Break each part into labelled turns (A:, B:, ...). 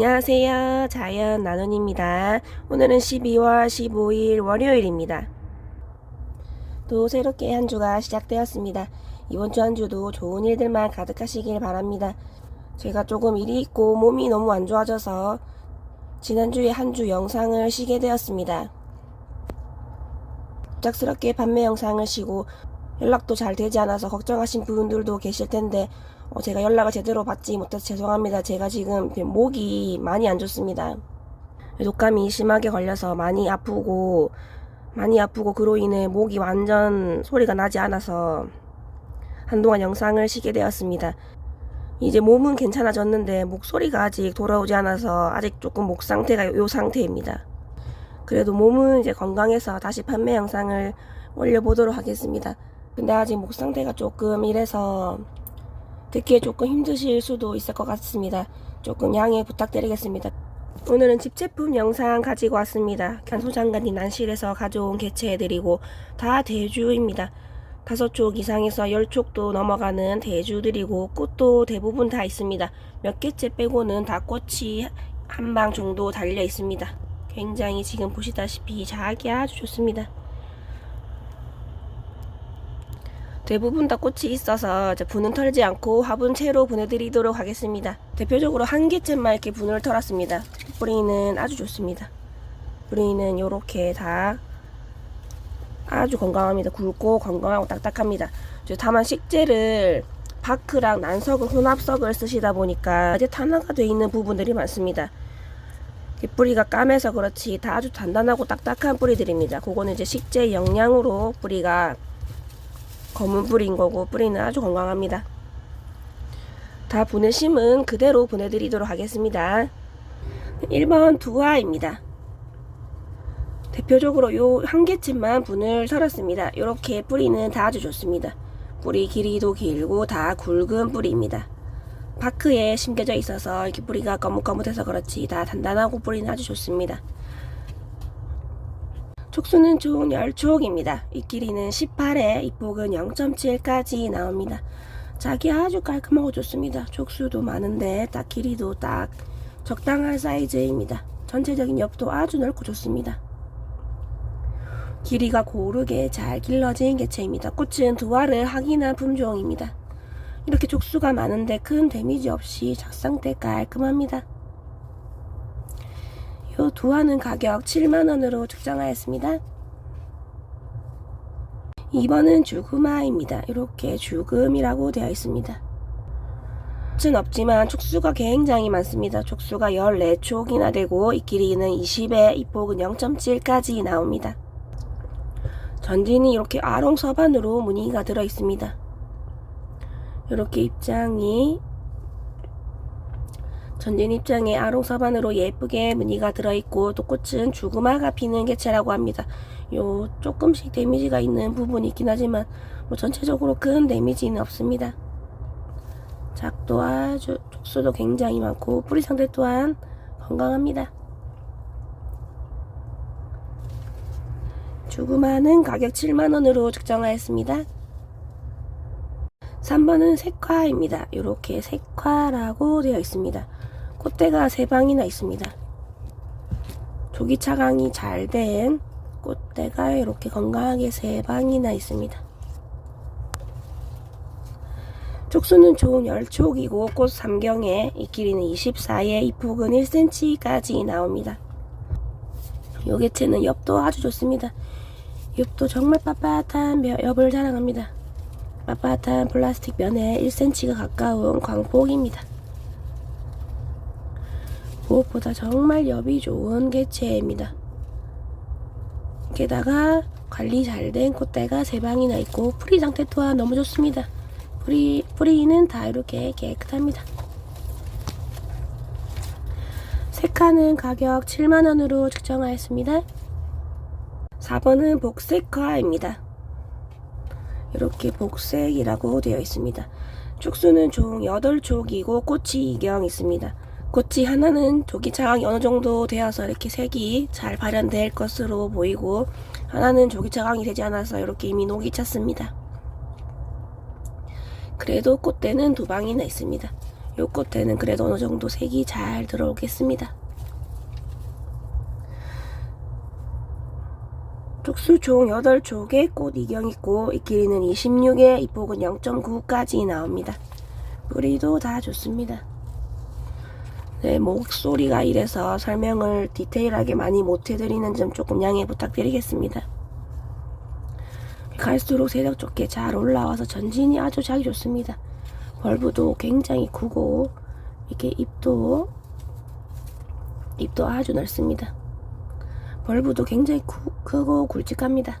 A: 안녕하세요. 자연 나눔입니다. 오늘은 12월 15일 월요일입니다. 또 새롭게 한 주가 시작되었습니다. 이번 주 한 주도 좋은 일들만 가득하시길 바랍니다. 제가 조금 일이 있고 몸이 너무 안 좋아져서 지난주에 한 주 영상을 쉬게 되었습니다. 갑작스럽게 판매 영상을 쉬고 연락도 잘 되지 않아서 걱정하신 분들도 계실 텐데 어, 제가 연락을 제대로 받지 못해서 죄송합니다. 제가 지금 목이 많이 안 좋습니다. 독감이 심하게 걸려서 많이 아프고 많이 아프고 그로 인해 목이 완전 소리가 나지 않아서 한동안 영상을 쉬게 되었습니다. 이제 몸은 괜찮아졌는데 목소리가 아직 돌아오지 않아서 아직 조금 목 상태가 요 상태입니다. 그래도 몸은 이제 건강해서 다시 판매 영상을 올려보도록 하겠습니다. 근데 아직 목 상태가 조금 이래서 듣기에 조금 힘드실 수도 있을 것 같습니다. 조금 양해 부탁드리겠습니다. 오늘은 집 제품 영상 가지고 왔습니다. 간소장관이 난실에서 가져온 개체들이고 다 대주입니다. 다섯 촉 이상에서 열 촉도 넘어가는 대주들이고 꽃도 대부분 다 있습니다. 몇 개째 빼고는 다 꽃이 한 방 정도 달려 있습니다. 굉장히 지금 보시다시피 자기 아주 좋습니다. 대부분 다 꽃이 있어서 분은 털지 않고 화분 채로 보내드리도록 하겠습니다. 대표적으로 한 개쯤만 이렇게 분을 털었습니다. 뿌리는 아주 좋습니다. 뿌리는 이렇게 다 아주 건강합니다. 굵고 건강하고 딱딱합니다. 다만 식재를 바크랑 난석을 혼합석을 쓰시다 보니까 이제 탄화가 되어 있는 부분들이 많습니다. 뿌리가 까매서 그렇지 다 아주 단단하고 딱딱한 뿌리들입니다. 그거는 이제 식재 영양으로 뿌리가 검은 뿌리인 거고 뿌리는 아주 건강합니다. 다 보내심은 그대로 보내드리도록 하겠습니다. 1번 두화입니다. 대표적으로 요 한 개쯤만 분을 털었습니다. 이렇게 뿌리는 다 아주 좋습니다. 뿌리 길이도 길고 다 굵은 뿌리입니다. 바크에 심겨져 있어서 이렇게 뿌리가 거뭇거뭇해서 그렇지 다 단단하고 뿌리는 아주 좋습니다. 촉수는 총 10촉입니다. 이 길이는 18에 이 폭은 0.7까지 나옵니다. 자기 아주 깔끔하고 좋습니다. 촉수도 많은데 딱 길이도 딱 적당한 사이즈입니다. 전체적인 옆도 아주 넓고 좋습니다. 길이가 고르게 잘 길러진 개체입니다. 꽃은 두 알을 확인한 품종입니다. 이렇게 촉수가 많은데 큰 데미지 없이 작상태 깔끔합니다. 요두 알은 가격 7만원으로 측정하였습니다. 2번은 주금아입니다. 이렇게 주금이라고 되어 있습니다. 는 없지만 촉수가 굉장히 많습니다. 촉수가 14촉이나 되고 이 길이는 20에 이 폭은 0.7까지 나옵니다. 전진이 이렇게 아롱 서반으로 무늬가 들어 있습니다. 이렇게 입장이 전진 입장에 아롱 서반으로 예쁘게 무늬가 들어있고 또 꽃은 주구마가 피는 개체라고 합니다. 요 조금씩 데미지가 있는 부분이 있긴 하지만 뭐 전체적으로 큰 데미지는 없습니다. 작도 아주 촉수도 굉장히 많고 뿌리 상태 또한 건강합니다. 주구마는 가격 7만원으로 측정하였습니다. 3번은 색화입니다. 이렇게 색화라고 되어 있습니다. 꽃대가 3방이나 있습니다. 조기 차강이 잘 된 꽃대가 이렇게 건강하게 3방이나 있습니다. 촉수는 총 10촉이고 꽃 3경에 이 길이는 24에 이 폭은 1cm까지 나옵니다. 요 개체는 엽도 아주 좋습니다. 엽도 정말 빳빳한 엽을 자랑합니다. 빳빳한 플라스틱 면에 1cm가 가까운 광폭입니다. 무엇보다 정말 엽이 좋은 개체입니다. 게다가 관리 잘된 꽃대가 3방이나 있고 뿌리 상태 또한 너무 좋습니다. 뿌리, 뿌리는 다 이렇게 깨끗합니다. 색화는 가격 7만원으로 측정하였습니다. 4번은 복색화입니다. 이렇게 복색이라고 되어 있습니다. 촉수는 총 8촉이고 꽃이 2경 있습니다. 꽃이 하나는 조기 차강이 어느 정도 되어서 이렇게 색이 잘 발현될 것으로 보이고 하나는 조기 차강이 되지 않아서 이렇게 이미 녹이 찼습니다. 그래도 꽃대는 두 방이나 있습니다. 요 끝에는 그래도 어느 정도 색이 잘 들어오겠습니다. 촉수 총 8촉에 꽃 이경 있고 이 길이는 26에 이 폭은 0.9까지 나옵니다. 뿌리도 다 좋습니다. 네, 목소리가 이래서 설명을 디테일하게 많이 못 해드리는 점 조금 양해 부탁드리겠습니다. 갈수록 세력 좋게 잘 올라와서 전진이 아주 자기 좋습니다. 벌브도 굉장히 크고 이렇게 잎도 잎도 아주 넓습니다. 벌브도 굉장히 크, 크고 굵직합니다.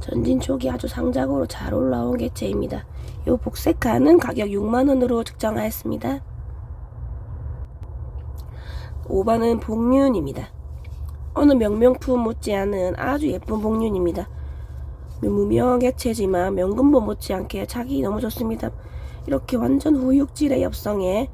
A: 전진 촉이 아주 상작으로 잘 올라온 개체입니다. 요 복색화는 가격 6만원으로 측정하였습니다. 5번은 복륜입니다. 어느 명명품 못지않은 아주 예쁜 복륜입니다. 무명 개체지만 명금보 못지않게 착이 너무 좋습니다. 이렇게 완전 후육질의 엽성에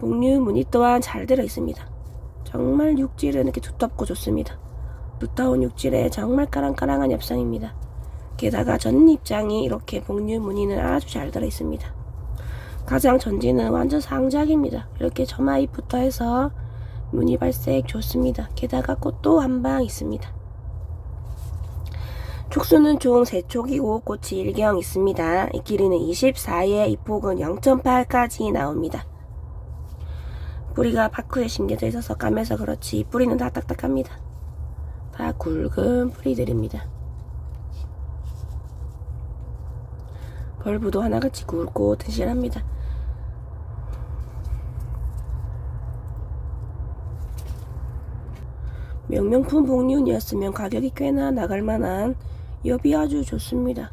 A: 복륜 무늬 또한 잘 들어 있습니다. 정말 육질은 이렇게 두텁고 좋습니다. 두터운 육질에 정말 까랑까랑한 엽성입니다. 게다가 전입장이 이렇게 복륜 무늬는 아주 잘 들어 있습니다. 가장 전지는 완전 상작입니다. 이렇게 점화잎부터 해서 무늬 발색 좋습니다. 게다가 꽃도 한 방 있습니다. 촉수는 총 3촉이고 꽃이 일경 있습니다. 이 길이는 24에 이 폭은 0.8까지 나옵니다. 뿌리가 파크에 심겨져 있어서 까매서 그렇지 뿌리는 다 딱딱합니다. 다 굵은 뿌리들입니다. 벌브도 하나같이 굵고 튼실합니다. 명명품 복륜이었으면 가격이 꽤나 나갈 만한 엽이 아주 좋습니다.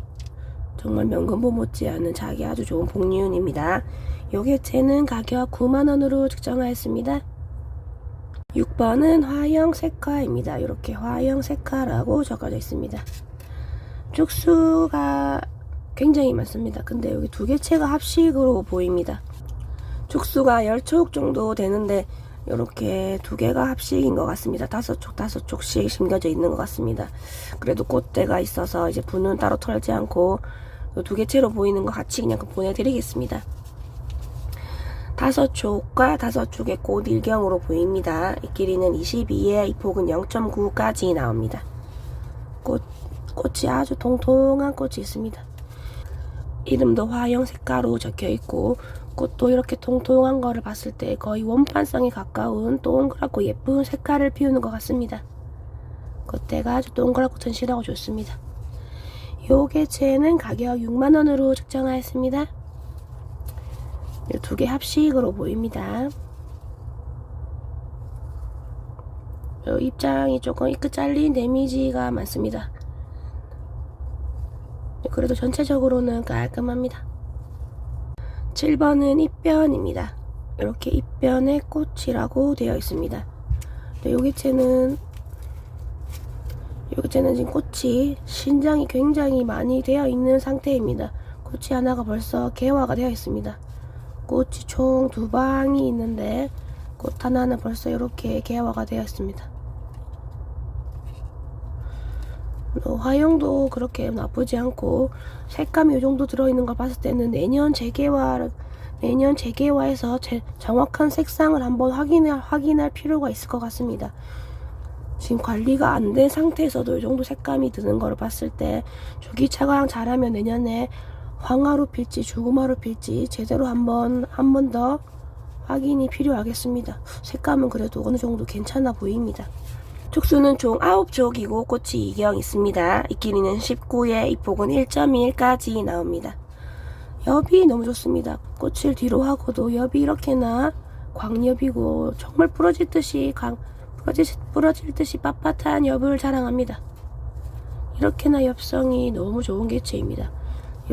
A: 정말 명금보 못지않은 자기 아주 좋은 복륜입니다. 요게 쟤는 가격 9만원으로 측정하였습니다. 6번은 화형 색화입니다. 이렇게 화형 색화라고 적어져 있습니다. 촉수가 굉장히 많습니다. 근데 여기 두 개체가 합식으로 보입니다. 촉수가 10촉 정도 되는데 이렇게 두 개가 합식인 것 같습니다. 다섯 촉, 다섯 촉씩 심겨져 있는 것 같습니다. 그래도 꽃대가 있어서 이제 분은 따로 털지 않고 두 개체로 보이는 거 같이 그냥 보내드리겠습니다. 다섯 촉과 다섯 촉의 꽃 일경으로 보입니다. 이 길이는 22에 이 폭은 0.9까지 나옵니다. 꽃, 꽃이 아주 통통한 꽃이 있습니다. 이름도 화형 색깔로 적혀 있고 꽃도 이렇게 통통한 거를 봤을 때 거의 원판성에 가까운 동그랗고 예쁜 색깔을 피우는 것 같습니다. 겉대가 아주 동그랗고 튼실하고 좋습니다. 요 개체는 가격 6만원으로 측정하였습니다. 두 개 합식으로 보입니다. 요 입장이 조금 이끝 잘린 데미지가 많습니다. 그래도 전체적으로는 깔끔합니다. 7번은 입변입니다. 이렇게 입변의 꽃이라고 되어 있습니다. 네, 요기체는 요기체는 지금 꽃이 신장이 굉장히 많이 되어 있는 상태입니다. 꽃이 하나가 벌써 개화가 되어 있습니다. 꽃이 총 두 방이 있는데 꽃 하나는 벌써 이렇게 개화가 되어 있습니다. 어, 화형도 그렇게 나쁘지 않고 색감이 이 정도 들어있는 걸 봤을 때는 내년 재개화 내년 재개화에서 제, 정확한 색상을 한번 확인할 확인할 필요가 있을 것 같습니다. 지금 관리가 안 된 상태에서도 이 정도 색감이 드는 걸 봤을 때 조기 차광 잘하면 내년에 황화로 필지 주구마로 필지 제대로 한번 한 번 더 확인이 필요하겠습니다. 색감은 그래도 어느 정도 괜찮아 보입니다. 촉수는 총 9촉이고 꽃이 2경 있습니다. 이 길이는 19에 이 폭은 1.1까지 나옵니다. 엽이 너무 좋습니다. 꽃을 뒤로 하고도 엽이 이렇게나 광엽이고 정말 부러질 듯이 광, 부러질, 부러질 듯이 빳빳한 엽을 자랑합니다. 이렇게나 엽성이 너무 좋은 개체입니다.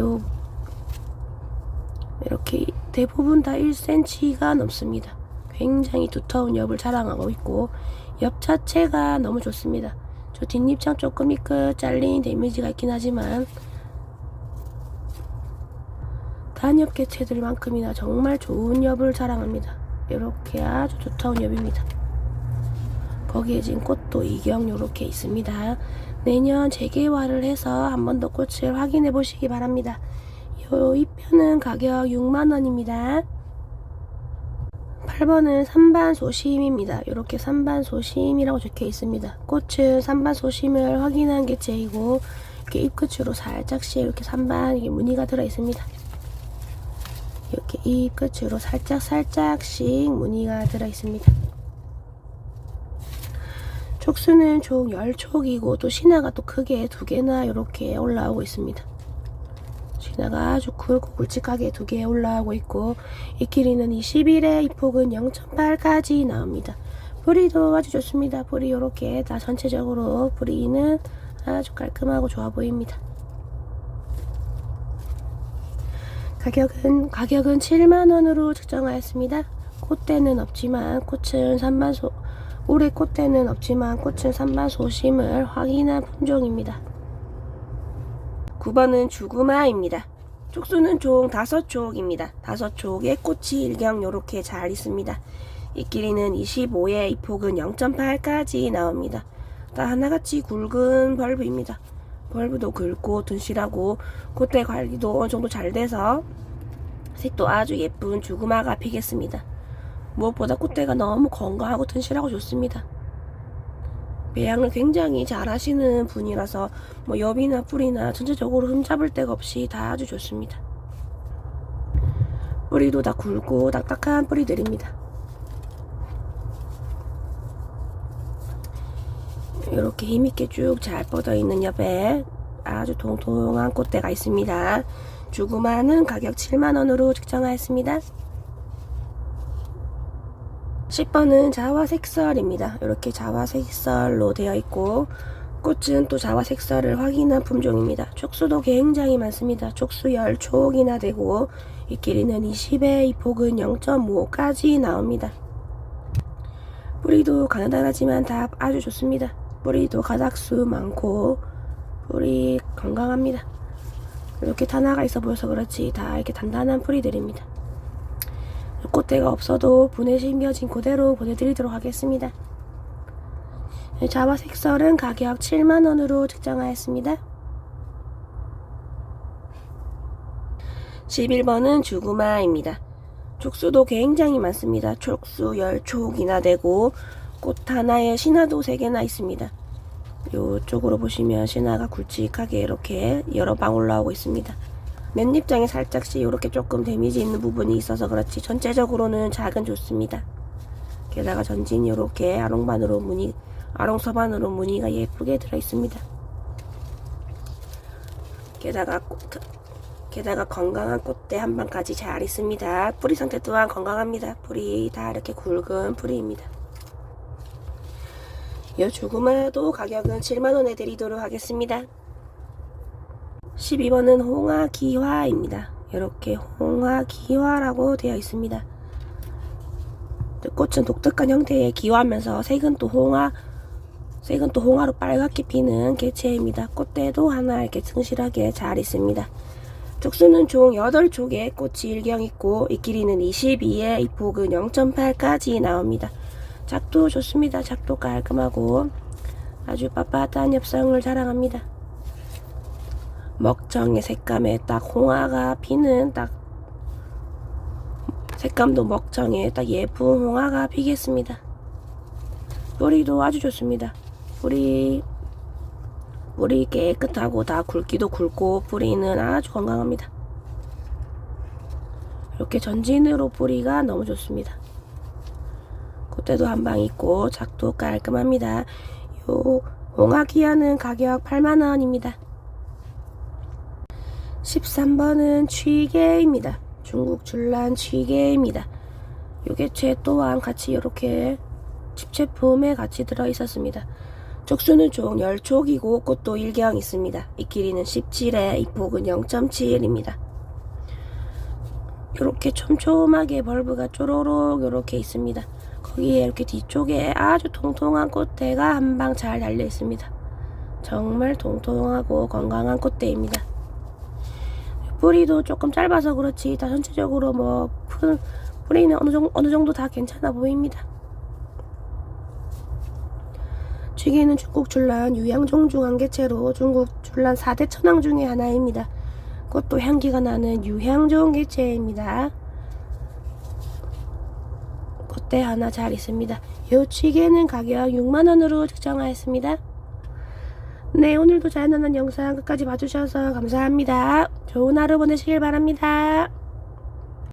A: 요 이렇게 대부분 다 1cm가 넘습니다. 굉장히 두터운 엽을 자랑하고 있고 엽 자체가 너무 좋습니다. 저 뒷잎창 조금 이끝 잘린 데미지가 있긴 하지만 단엽 개체들만큼이나 정말 좋은 엽을 자랑합니다. 이렇게 아주 두터운 엽입니다. 거기에 지금 꽃도 이경 요렇게 있습니다. 내년 재개화를 해서 한 번 더 꽃을 확인해 보시기 바랍니다. 요 잎편은 가격 6만원입니다. 8번은 산반소심입니다. 이렇게 산반소심이라고 적혀 있습니다. 꽃은 산반소심을 확인한 개체이고 이렇게 잎끝으로 살짝씩 이렇게 산반 이게 무늬가 들어 있습니다. 이렇게 잎끝으로 살짝 살짝씩 무늬가 들어 있습니다. 촉수는 총 10촉이고 또 신화가 또 크게 두 개나 이렇게 올라오고 있습니다. 신화가 아주 굵고 굵직하게 두 개 올라오고 있고 이 길이는 21에 이 폭은 0.8까지 나옵니다. 뿌리도 아주 좋습니다. 뿌리 이렇게 다 전체적으로 뿌리는 아주 깔끔하고 좋아 보입니다. 가격은 가격은 7만 원으로 책정하였습니다. 꽃대는 없지만 꽃은 3만 소 올해 꽃대는 없지만 꽃은 3만 소심을 확인한 품종입니다. 9번은 주구마입니다. 촉수는 총 5촉입니다. 5촉에 꽃이 일경 요렇게 잘 있습니다. 이 길이는 25에 이 폭은 0.8까지 나옵니다. 다 하나같이 굵은 벌브입니다. 벌브도 굵고 든실하고 꽃대 관리도 어느 정도 잘 돼서 색도 아주 예쁜 주구마가 피겠습니다. 무엇보다 꽃대가 너무 건강하고 튼실하고 좋습니다. 배양을 굉장히 잘 하시는 분이라서 뭐 엽이나 뿌리나 전체적으로 흠잡을 데가 없이 다 아주 좋습니다. 뿌리도 다 굵고 딱딱한 뿌리들입니다. 이렇게 힘있게 쭉 잘 뻗어 있는 옆에 아주 통통한 꽃대가 있습니다. 주구마는 가격 7만원으로 측정하였습니다. 10번은 자화색설입니다. 이렇게 자화색설로 되어 있고 꽃은 또 자화색설을 확인한 품종입니다. 촉수도 굉장히 많습니다. 촉수 10촉이나 되고 이 길이는 20에 이 폭은 0.5까지 나옵니다. 뿌리도 가느다랗지만 다 아주 좋습니다. 뿌리도 가닥수 많고 뿌리 건강합니다. 이렇게 탄화가 있어 보여서 그렇지 다 이렇게 단단한 뿌리들입니다. 꽃대가 없어도 심겨진 그대로 보내드리도록 하겠습니다. 자화 색설은 가격 7만원으로 측정하였습니다. 11번은 주구마입니다. 촉수도 굉장히 많습니다. 촉수 10촉이나 되고 꽃 하나에 신화도 3개나 있습니다. 이쪽으로 보시면 신화가 굵직하게 이렇게 여러 방 올라오고 있습니다. 맨잎장에 살짝씩 이렇게 조금 데미지 있는 부분이 있어서 그렇지 전체적으로는 작은 좋습니다. 게다가 전진이 이렇게 아롱반으로 무늬 아롱 서반으로 무늬가 예쁘게 들어 있습니다. 게다가 꽃, 게다가 건강한 꽃대 한 방까지 잘 있습니다. 뿌리 상태 또한 건강합니다. 뿌리 다 이렇게 굵은 뿌리입니다. 이 주구마도 가격은 7만원에 드리도록 하겠습니다. 12번은 홍화기화입니다. 이렇게 홍화기화라고 되어 있습니다. 꽃은 독특한 형태의 기화면서 색은 또 홍화, 색은 또 홍화로 빨갛게 피는 개체입니다. 꽃대도 하나 이렇게 충실하게 잘 있습니다. 촉수는 총 8촉에 꽃이 일경 있고 이 길이는 22에 이 폭은 0.8까지 나옵니다. 작도 좋습니다. 작도 깔끔하고 아주 빳빳한 엽성을 자랑합니다. 먹정의 색감에 딱 홍화가 피는 딱 색감도 먹정에 딱 예쁜 홍화가 피겠습니다. 뿌리도 아주 좋습니다. 뿌리 뿌리 깨끗하고 다 굵기도 굵고 뿌리는 아주 건강합니다. 이렇게 전진으로 뿌리가 너무 좋습니다. 그때도 한 방 있고 작도 깔끔합니다. 요 홍화기아는 가격 8만원입니다. 13번은 취개입니다. 중국 줄란 취개입니다. 요 개체 또한 같이 이렇게 집제품에 같이 들어 있었습니다. 촉수는 총 10촉이고 꽃도 일경 있습니다. 이 길이는 17에 이 폭은 0.7입니다. 이렇게 촘촘하게 벌브가 쪼로록 이렇게 있습니다. 거기에 이렇게 뒤쪽에 아주 통통한 꽃대가 한 방 잘 달려 있습니다. 정말 통통하고 건강한 꽃대입니다. 뿌리도 조금 짧아서 그렇지 다 전체적으로 뭐 푸- 뿌리는 어느 정도, 어느 정도 다 괜찮아 보입니다. 취기는 중국 줄란 유향종 중 한 개체로 중국 줄란 4대 천왕 중의 하나입니다. 꽃도 향기가 나는 유향종 개체입니다. 싯대 하나 잘 있습니다. 요 취개는 가격 6만원으로 측정하였습니다. 네, 오늘도 잘 나는 영상 끝까지 봐주셔서 감사합니다. 좋은 하루 보내시길 바랍니다.